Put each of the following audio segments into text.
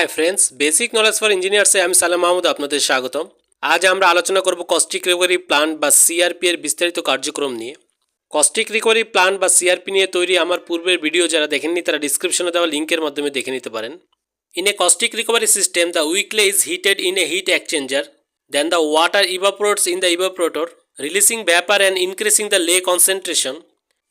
Hi friends basic knowledge for ইঞ্জিনিয়ার্সে আমি সালাম মাহমুদ আপনাদের স্বাগতম। আজ আমরা আলোচনা করব কস্টিক রিকভারি প্ল্যান বা সিআরপি এর বিস্তারিত কার্যক্রম নিয়ে। কস্টিক রিকভারি প্ল্যান বা সিআরপি নিয়ে তৈরি আমার পূর্বের ভিডিও যারা দেখেননি, তারা ডিসক্রিপশনে দেওয়া লিঙ্কের মাধ্যমে দেখে নিতে পারেন। In a caustic recovery system the weak lye is heated in a heat exchanger then the water evaporates in the evaporator releasing vapour and increasing the lye concentration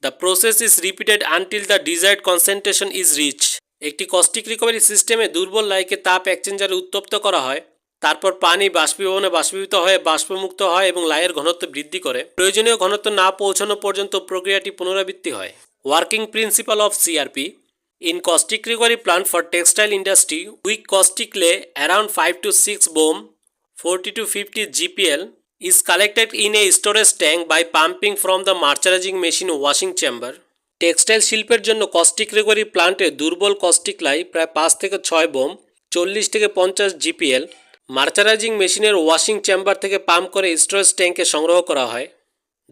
the process is repeated until the desired concentration is reach একটি caustic recovery সিস্টেমে দুর্বল লাইকে তাপ এক্সচেঞ্জারে উত্তপ্ত করা হয়, তারপর পানি বাষ্পীভবনে বাষ্পীভূত হয়ে বাষ্পমুক্ত হয় এবং লাইয়ের ঘনত্ব বৃদ্ধি করে। প্রয়োজনীয় ঘনত্ব না পৌঁছানো পর্যন্ত প্রক্রিয়াটি পুনরাবৃত্তি হয়। Working principle of CRP in caustic recovery plant for textile industry weak caustic lye around five to six Baume 40 to 50 GPL is collected in a storage tank by pumping from the merchandising machine washing chamber. Textile শিল্পের জন্য caustic recovery প্লান্টে দুর্বল caustic লাই প্রায় পাঁচ থেকে ছয় bomb, চল্লিশ থেকে পঞ্চাশ জিপিএল, মার্চারাইজিং মেশিনের ওয়াশিং চেম্বার থেকে পাম্প করে স্টোরেজ ট্যাঙ্কে সংগ্রহ করা হয়।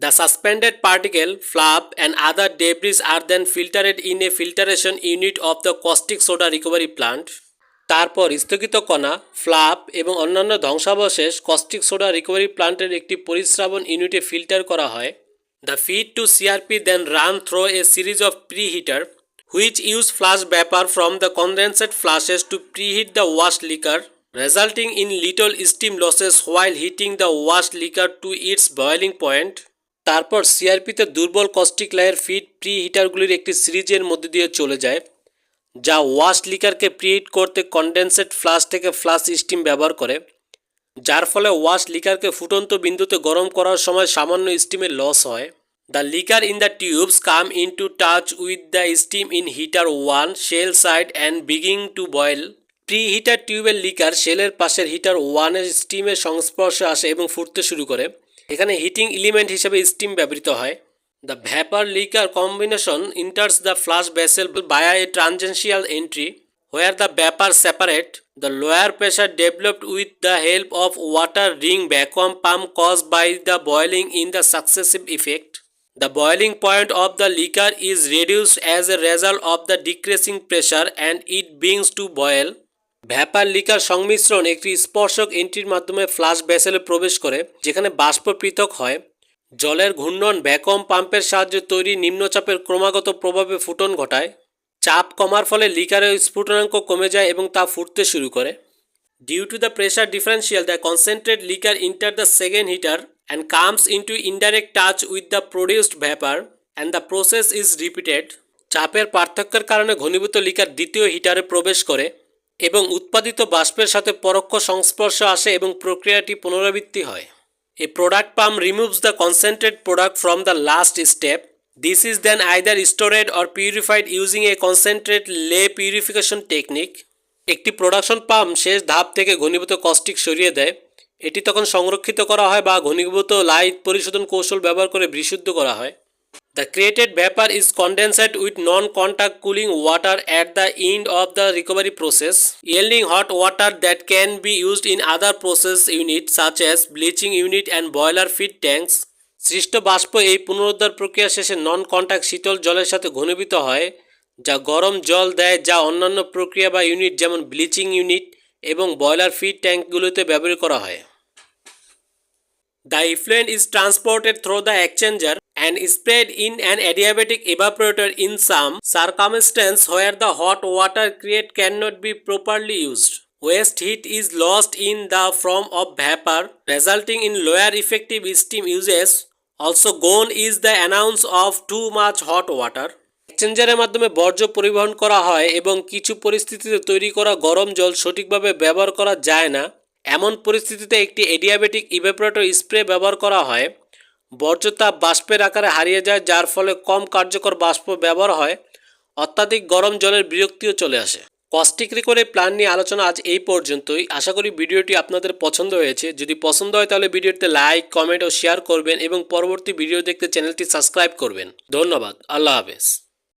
The suspended particle, flap, and other debris are then filtered in a filtration unit of the caustic soda recovery plant. তারপর স্থগিত কণা, ফ্লাপ এবং অন্যান্য ধ্বংসাবশেষ কস্টিক সোডা রিকভারি প্লান্টের একটি পরিশ্রাবণ ইউনিটে ফিল্টার করা হয়। Feed to CRP then run through a series of preheater which use flash vapour from the condensed flashes to preheat the wash liquor resulting in little steam losses while heating the wash liquor to its boiling point তারপর সিআরপিতে দুর্বল caustic লাইয়ের feed pre হিটারগুলির একটি সিরিজের মধ্যে দিয়ে চলে যায়, যা ওয়াশ লিকারকে প্রিহিট করতে কনডেন্সেট ফ্লাশ থেকে ফ্লাশ স্টিম ব্যবহার করে। যার ফলে ওয়াশ লিকারকে ফুটন্ত বিন্দুতে গরম করার সময় সামান্য স্টিমের লস হয়। The liquor in the tubes come into touch with the steam in heater one shell side and begin to boil preheater টিউবের লিকার শেলের পাশের হিটার ওয়ানের স্টিমের সংস্পর্শে আসে এবং ফুটতে শুরু করে। এখানে হিটিং এলিমেন্ট হিসেবে স্টিম ব্যবহৃত হয়। The vapour liquor combination enters the flash vessel via a tangential entry, where the vapor separate. The lower pressure developed with the help of water ring vacuum pump caused by the boiling in the successive effect. The boiling point of the liquor is reduced as a result of the decreasing pressure and it begins to boil. Vapour liquor সংমিশ্রণ একটি স্পর্শক এন্ট্রির মাধ্যমে flush ভেসেলে প্রবেশ করে যেখানে বাষ্প পৃথক হয় জলের ঘূর্ণন ভ্যাকুয়াম পাম্পের সাহায্যে তৈরি নিম্নচাপের ক্রমাগত প্রভাবে ফুটন ঘটায় চাপ কমার ফলে লিকারের স্ফুটনাঙ্ক কমে যায় এবং তা ফুটতে শুরু করে due to the pressure differential the concentrate liquor enter the second heater and comes into indirect touch with the produced vapour and the process is repeated চাপের পার্থক্যের কারণে ঘনীভূত লিকার দ্বিতীয় হিটারে প্রবেশ করে এবং উৎপাদিত বাষ্পের সাথে পরোক্ষ সংস্পর্শ আসে এবং প্রক্রিয়াটি পুনরাবৃত্তি হয় a product pump removes the concentrate product from the last step. This is then either stored or purified using a concentrate lay purification technique. একটি প্রোডাকশন পাম্প শেষ ধাপ থেকে ঘনীভূত কস্টিক সরিয়ে দেয় এটি তখন সংরক্ষিত করা হয় বা ঘনীভূত লাইট পরিশোধন কৌশল ব্যবহার করে বিশুদ্ধ করা হয় the created vapour is condensed with non contact cooling water at the end of the recovery process yielding hot water that can be used in other process units such as bleaching unit and boiler feed tanks সৃষ্ট বাষ্প এই পুনরুদ্ধার প্রক্রিয়া শেষে নন contact শীতল জলের সাথে ঘনীভূত হয়, যা গরম জল দেয় যা অন্যান্য প্রক্রিয়া বা ইউনিট যেমন ব্লিচিং ইউনিট এবং ব্রয়লার ফিড ট্যাঙ্কগুলোতে ব্যবহার করা হয়। The effluent is transported through the exchanger and spread in and adiabatic evaporator in some circumstances where the hot water create can not be properly used Waste heat is lost in the form of vapor, resulting in lower effective steam uses. Also gone is the announce of too much hot water. এক্সচেঞ্জারের মাধ্যমে বর্জ্য পরিবহন করা হয় এবং কিছু পরিস্থিতিতে তৈরি করা গরম জল সঠিকভাবে ব্যবহার করা যায় না এমন পরিস্থিতিতে একটি এডিয়াবেটিক ইভেপোরেটর স্প্রে ব্যবহার করা হয় বর্জ্য তাপ বাষ্পের আকারে হারিয়ে যায় যার ফলে কম কার্যকর বাষ্প ব্যবহার হয় অত্যাধিক গরম জলের বিরক্তিও চলে আসে কস্টিক রেকর্ডের প্ল্যান নিয়ে আলোচনা আজ এই পর্যন্তই। আশা করি ভিডিওটি আপনাদের পছন্দ হয়েছে। যদি পছন্দ হয় তাহলে ভিডিওতে লাইক কমেন্ট ও শেয়ার করবেন এবং পরবর্তী ভিডিও দেখতে চ্যানেলটি সাবস্ক্রাইব করবেন। ধন্যবাদ। আল্লাহ হাফেজ।